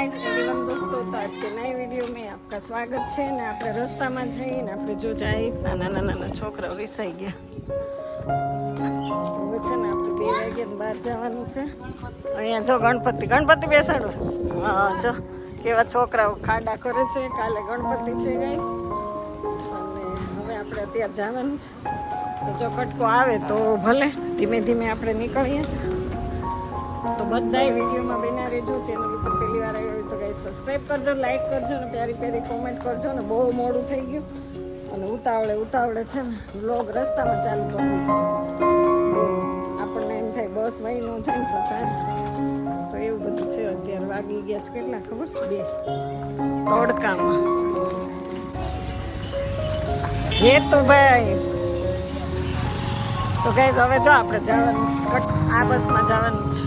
Guys everyone દોસ્તો, તો આજ કે નવી વીડિયો મેં આપકા સ્વાગત છે ને આપણે રસ્તામાં જઈને આપણે જો જાય, નાના નાના નાના છોકરાઓ વિસાઈ ગયા. તો છે ને આપણે બે વાગ્યા બહાર જવાનું છે. અહીંયા જો ગણપતિ ગણપતિ બેસાડો હા, જો કેવા છોકરાઓ ખાડા કરે છે, કાલે ગણપતિ છે ગાઈઝ. અને હવે આપણે અત્યારે જવાનું છે. તો જો કટકો આવે તો ભલે, ધીમે ધીમે આપણે નીકળીએ છીએ તો બધા વિડીયોમાં બેના રહેજો ચેનલ ઉપર સબસ્ક્રાઈબ કરજો લાઈક કરજો ને પ્યારી પ્યારી કોમેન્ટ કરજો ને બહુ મોડું થઈ ગયું. અને ઉતાવળે ઉતાવળે છે ને બ્લોગ રસ્તામાં ચાલુ કરવું. આપણને એમ થાય બસ મહિનો છે ને તો સારું. તો એવું બધું છે, અત્યારે વાગી ગયા છે કેટલા ખબર છે? બે. તોડકામાં. જે તો ગાઈસ હવે જો આપણે જવાનું આ બસમાં જવાનું છે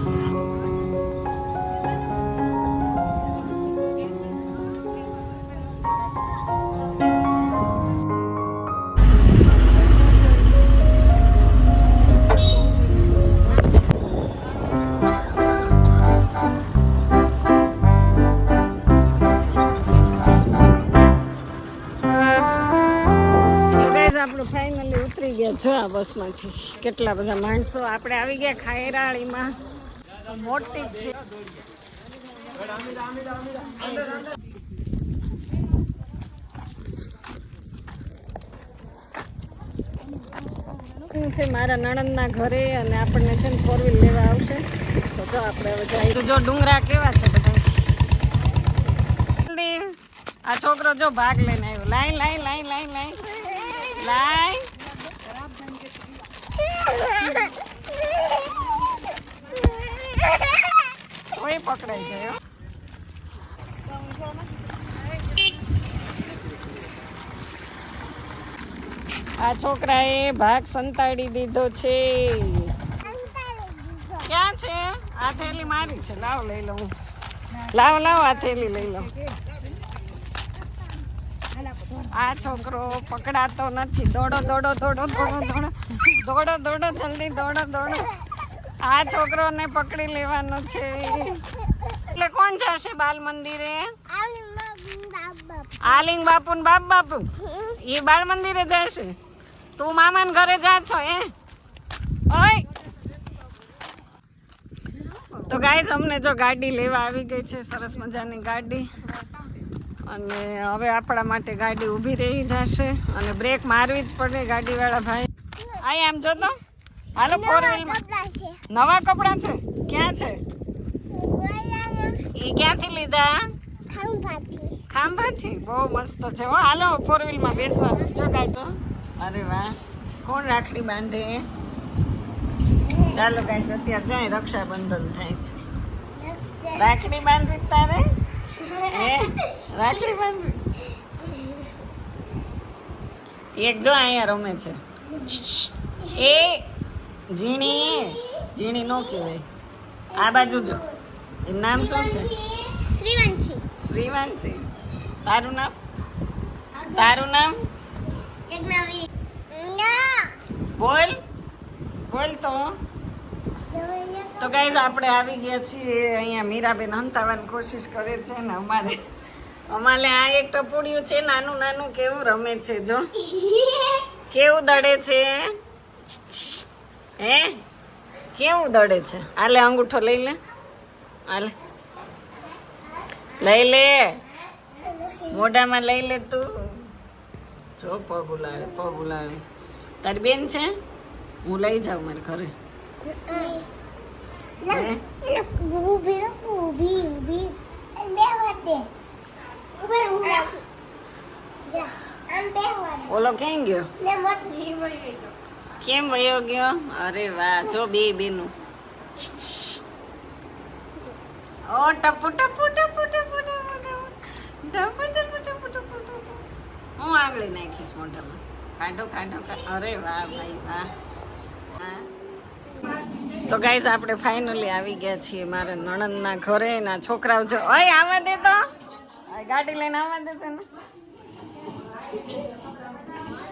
છો આ બસમાંથી કેટલા બધા માણસો આપણે આવી ગયા ખાયરાળીમાં. મોટી છે. છે મારા નણંદના ઘરે અને આપણને છે ને ફોર વ્હીલ લેવા આવશે. તો જો આપણે હવે જઈએ. જો ડુંગરા કેવા છે બધા. આ છોકરો જો ભાગ લઈને આવ્યો. લાઈ લાઈ લાઈ લાઈ લાઈ લાઈ પકડાઈ જાય. આ છોકરાએ ભાગ સંતાડી દીધો છે. ક્યાં છે? આ થેલી મારી છે. લાવ, લઈ લઉં. લાવ લાવ, આ થેલી લઈ લઉં. આ છોકરો પકડાતો નથી. દોડો દોડો દોડો દોડો દોડો. દોડો દોડો, જલ્દી દોડો દોડો. આ છોકરોને પકડી લેવાનો છે. એટલે કોણ જશે બાલ મંદિરે? આલિંગ બાપુ ને બાપ બાપુ? એ બાળ મંદિરે જશે? તું મામા ઘરે જા છો એ ઓય! તો ગાઈસ અમને જો ગાડી લેવા આવી ગઈ છે, સરસ મજાની ગાડી. અને હવે આપણા માટે ગાડી ઊભી રહી જશે. અને બ્રેક મારવી જ પડે ગાડીવાળા ભાઈ. આ આમ જો તો હાલો ફોર નવા કપડાં છે? ક્યાં છે? એ ક્યાંથી લીધા? ખાંભાથી. બહુ મસ્ત છે. હો હાલો ફોર વ્હીલમાં બેસવાનું જો કાઢો અરે વાહ. કોણ રાખડી બાંધે? ચાલો ગાઈસ અત્યારે જાય રક્ષાબંધન થાય છે. રાખડી બાંધવી તારે? રાખડી બાંધવી? એક જો અહીંયા રમે છે. એ ઝીણી. ઝીણી નો કહેવાય. આ બાજુ જો. એનું નામ શું છે? શ્રીવંશી. શ્રીવાંશી. તારું નામ? તારું નામ? બોલ. બોલ તો. તો ગાઈઝ આપણે આવી ગયા છીએ. અહીંયા મીરાબેન હંતાવાની કોશિશ કરે છે ને અમારે. અમારે આ એક ટપોડિયું છે નાનું નાનું કેવું રમે છે જો? કેવું દડે છે? હે? કેવું દડે છે? આલે અંગૂઠો લઈ લે. આલે. લઈ લે. મોઢામાં લઈ લે તું. જો પગ ઉલાળે પગ ઉલાળે. તારી બેન છે? હું લઈ જાઉં મારે ઘરે. ઓલો ક્યાં ગયો? કેમ વયો ગયો? અરે વાહ, જો બે બેનું. ઓ, ટપુ ટપુ ટપુ ટપુ ટપુ ટપુ. ટપુ ટપુ ટપુ ટપુ હું આંગળી નાખીશ મોઢામાં. કાઢો કાઢો અરે વાહ, ભાઈ, વાહ. તો ગાઈઝ આપણે ફાઇનલી આવી ગયા છીએ મારા નણંદના ઘરે. ના છોકરાઓ જો ઓય, આવવા દે તો. ગાડી લઈને આવવા દે તને.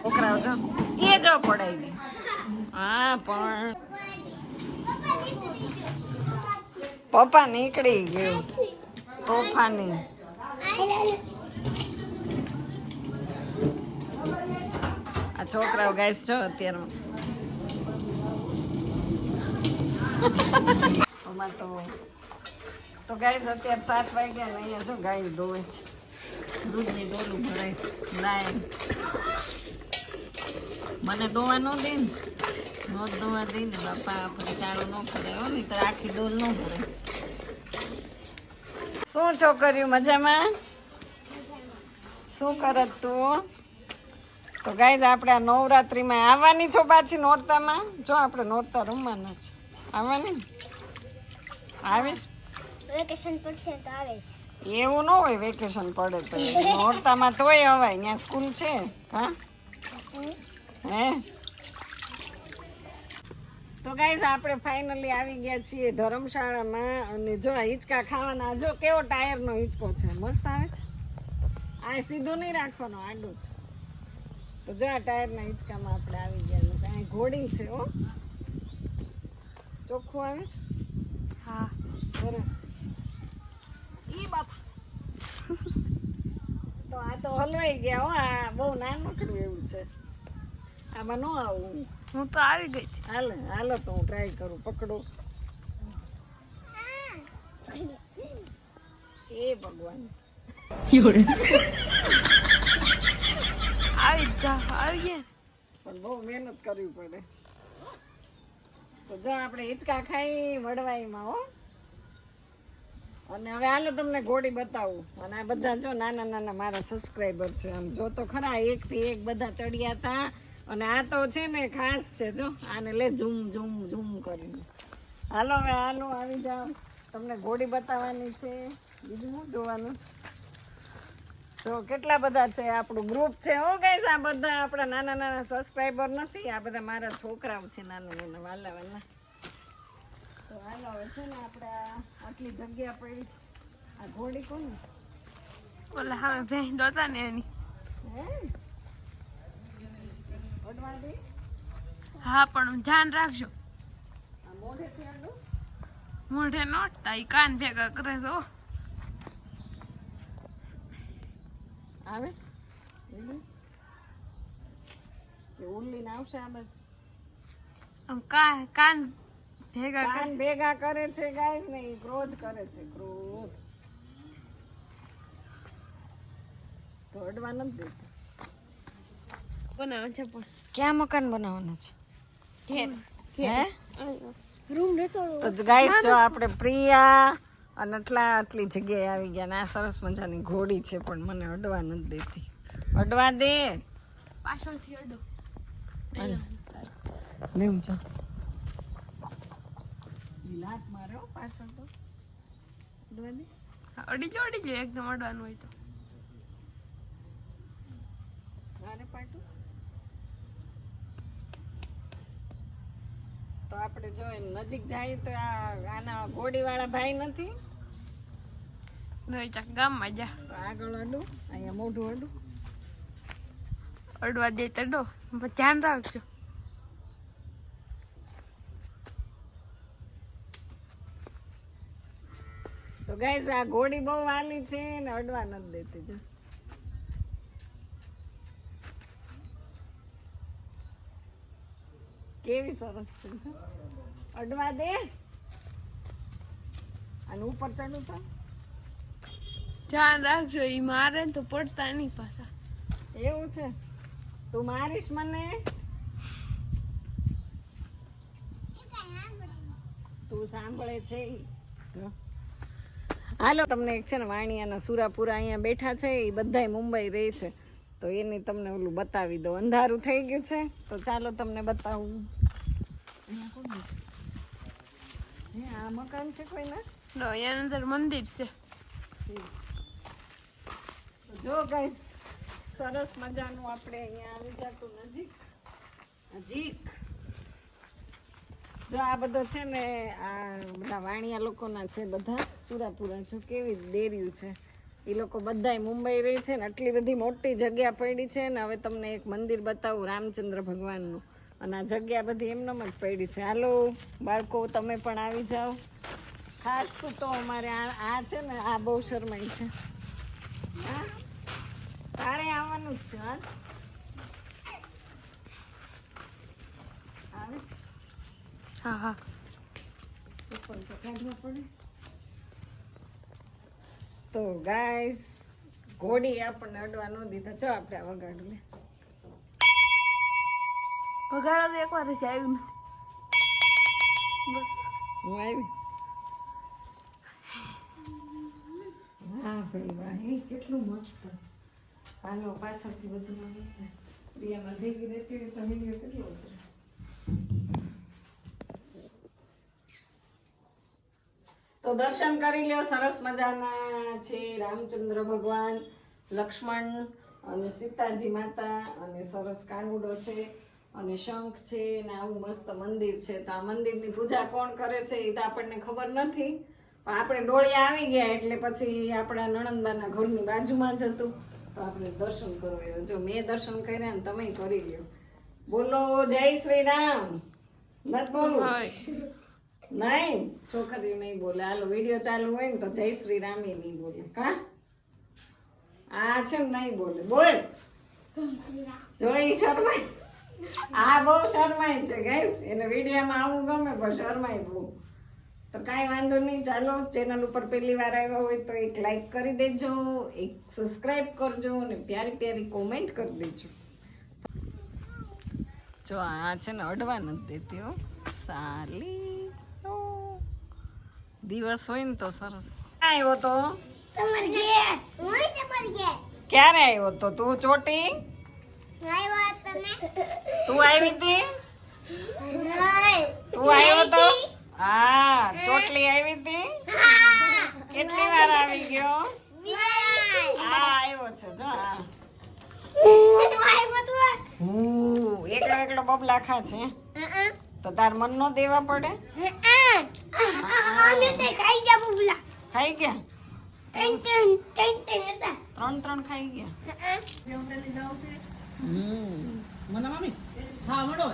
છોકરાઓ જો એ જો પડાઈ ગઈ. હા પણ પપ્પા નીકળી ગયો. તોફાની. આ છોકરાઓ ગાઈસ છો અત્યારે. આમાં તો તો ગાઈસ અત્યારે સાત વાગ્યા ને અહીંયા જો ગાય દોવે છે. દૂધની ડોલું ભરાય છે. ગાય મને દોવા ન દે ને. નો દોવા દે ને બાપા આપણે ચાળો ન ભરાયો હો નહીં તો આખી ડોલ ન ભરાય. શું છોકરીઓ મજામાં? શું કરત તું? તો ગાઈઝ આપણે આ નવરાત્રિમાં આવવાની છો પાછી નોરતામાં? જો આપણે નોરતા રમવાના છે. આવવાની? આવીશ? વેકેશન પડશે તો આવીશ. એવું ન હોય વેકેશન પડે તો. નોરતામાં તોય અવાય ત્યાં સ્કૂલ છે હા? હે? તો ગાઈઝ આપણે ફાઇનલી આવી ગયા છીએ ધર્મશાળામાં અને જો હિંચકા ખાવાના જો કેવો ટાયરનો હિંચકો છે. મસ્ત આવે છે? આ સીધો નહીં રાખવાનો, આડો છે તો જો આ ટાયરના હિંચકામાં આપણે આવી ગયા છે અહીં ઘોડી છે, હો. ચોખ્ખું આવે છે? હા. સરસ. ઈ બાપા. તો આ તો હલવાઈ ગયા, હો. આ બહુ નાનકડું એવું છે. આમાં ન આવું. હું તો આવી ગઈ છું. હાલ હાલો તો હું ટ્રાય કરું. પકડો. એ ભગવાન. આવી જા આવી ગયા પણ બહુ મહેનત કરવી પડે. તો જો આપણે હિંચકા ખાઈ વડવાઈમાં હો. અને હવે હાલો તમને ઘોડી બતાવું. અને આ બધા જો નાના નાના મારા સબસ્ક્રાઈબર છે. આમ જો તો ખરા એકથી એક બધા ચડ્યા હતા. અને આ તો છે ને ખાસ છે જો આને લે ઝૂમ ઝૂમ ઝૂમ કરીને. હાલો હવે હાલો આવી જાઓ. તમને ઘોડી બતાવવાની છે. બીજું શું જોવાનું? જો કેટલા બધા છે આપણું ગ્રુપ છે. હો કહીશ આ બધા આપણા નાના નાના સબસ્ક્રાઈબર નથી. આ બધા મારા છોકરાઓ છે નાના નાના વાલા વાલા. તો હાલો હવે છે ને આપણે આટલી જગ્યા પડી. આ ઘોડી કોણ ઓલા હા ભાઈ દોતા ને એની. હે? હા પણ ધ્યાન રાખજો. મોઢે નોટતા ઈ કાન ભેગા કરે છે આવે? છે? બીજું? આવશે આ આમ કાન ભેગા કાન ભેગા કરે છે ગાઈસ ને ક્રોધ કરે છે ક્રોધ. જોડવા નથી દેતું. બનાવે છે પણ. ક્યાં મકાન બનાવવાના છે? હે? રૂમ રસોડું તો ગાઈસ જો આપણે પ્રિયા અને આટલા આટલી જગ્યાએ આવી ગયા ને આ સરસ મજાની ઘોડી છે પણ મને અડવા નથી દેતી. અડવા દે. પાછળથી અડો. લેવું છે. લાત મારે પાછળ તો. અડવા દે. અડી ગયો અડી ગયો. એકદમ અડવાનું હોય તો. અરે પાટું? તો આપણે જો નજીક જાય તો આ આના ઘોડીવાળા ભાઈ નથી? નહીં ચાક ગામમાં જા. તો આગળ અડું અહીંયા મોઢું અડું. અડવા દે તડો ધ્યાન રાખજો. તો ગાઈઝ આ ઘોડી બહુ વાલી છે ને અડવા નથી દેતી જો. કેવી સરસ છે અડવા દે. અને ઉપર ચડું તો. ધ્યાન રાખજો એ મારે તો પડતા નહીં પાછા. એવું છે. તું મારીશ મને. તું સાંભળે છે હાલો તમને એક છે ને વાણિયાના સુરાપુરા અહીંયા બેઠા છે એ બધાય મુંબઈ રહે છે. તો એની તમને ઓલું બતાવી દો અંધારું થઈ ગયું છે તો ચાલો તમને બતાવું. આ મકાન છે કોઈના? નો એની અંદર મંદિર છે. જો ગાઈસ સરસ મજાનું આપણે અહીંયા આવી જતું નજીક. નજીક. જો આ બધો છે ને આ બધા વાણિયા લોકોના છે બધા. સુરાપુરા જો કેવી ડેરીયું છે. એ લોકો બધાય મુંબઈ રહે છે ને આટલી બધી મોટી જગ્યા પડી છે ને હવે તમને એક મંદિર બતાવું રામચંદ્ર ભગવાનનું. અને આ જગ્યા બધી એમનેમ જ પડી છે. હાલો બાળકો તમે પણ આવી જાઓ. ખાસ તું અમારે આ છે ને આ બહુ શરમાય છે. હા? તારે આવવાનું જ છે હા? હા હા. પડે. તો ગાઈસ ઘોડી આપણને અડવા ન દીધા. ચો આપણે આ વગાડું લે વગાડો તો એકવાર જ આવ્યું બસ. હું આવી? હા ભાઈ વાહ કેટલું મસ્ત. હાલો પાછળથી બધું આવે પ્રિયામાં ભેગી રહેતી હોય તો વીડિયો કેટલો ઉતરે? તો દર્શન કરી લ્યો સરસ મજાના. છે, રામચંદ્ર ભગવાન, લક્ષ્મણ અને સીતાજી માતા અને સરસ કાનુડો છે અને શંખ છે ને આવું મસ્ત મંદિર છે. તો આ મંદિરની પૂજા કોણ કરે છે એ તો આપણને ખબર નથી. પણ આપણે ડોળિયા આવી ગયા એટલે પછી આપણા નણંદાના ઘરની બાજુમાં જ હતું. તો આપણે દર્શન કરવું જો મેં દર્શન કર્યા ને તમે કરી લ્યો. બોલો, જય શ્રી રામ. નથી હોય. નહીં. છોકરી નહીં બોલે. હાલો વીડિયો ચાલુ હોય ને તો જય શ્રી રામ એ નહીં બોલે. કા આ છે ને નહીં બોલે. બોલ. જોઈ શરમાય આ બહુ શરમાય છે ગેસ એને વિડીયોમાં આવું ગમે પણ શરમાય બહુ. તો કાંઈ વાંધો નહીં, ચાલો. ચેનલ ઉપર પહેલી વાર આવ્યા હોય તો એક લાઈક કરી દેજો, એક સબસ્ક્રાઇબ કરજો અને પ્યારી પ્યારી કોમેન્ટ કરી દેજો. જો આ છે ને અડવા નથી દેતી, હો. સાલી. દિવસ હોય ને તો સરસ. ક્યાં આવ્યો તો? તમારે ઘેર. હું તમારે ઘેર? ક્યારે આવ્યો તો? તું ચોટી? તું આવી હતી? તું આવ્યો તો? હા ચોટલી આવી હતી? કેટલી વાર આવી ગયો? હા આવ્યો છે જો હા. હું આવ્યો તો? હું એકલો એકલો બબલા ખા છે. હા. તો તાર મન નો દેવા પડે? ખાઈ ગયા બબલા. ખાઈ ગયા? ત્રણ ત્રણ ખાઈ ગયા? હમ. મને મમ્મી હા મળો